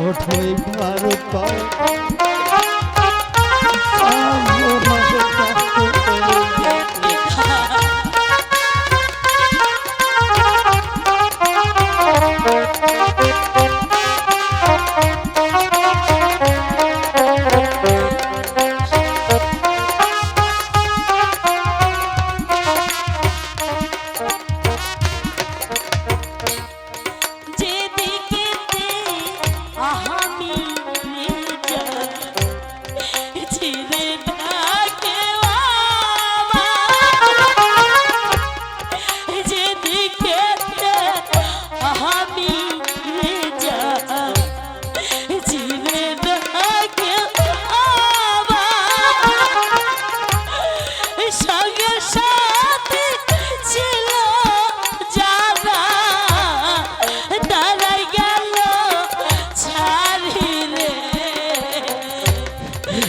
ওঠোই ভারত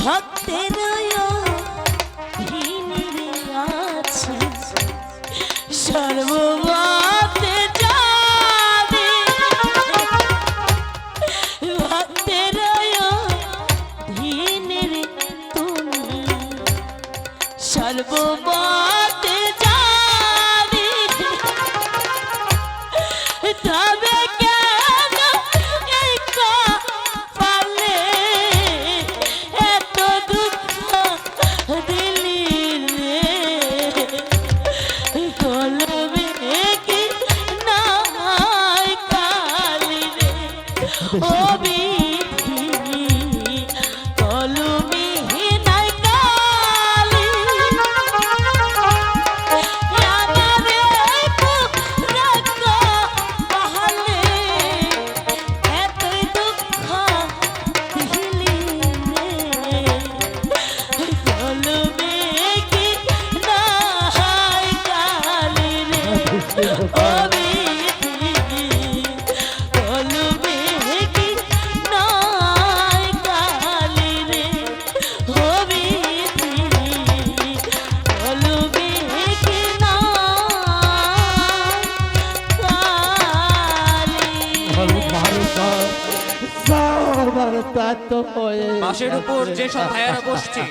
ভক্তের আছে। সর্বমতে যাবে। ভক্তের ধীনের তুমি সর্বম 很 বাসের উপর যেসব ভাইয়ারা বসছে।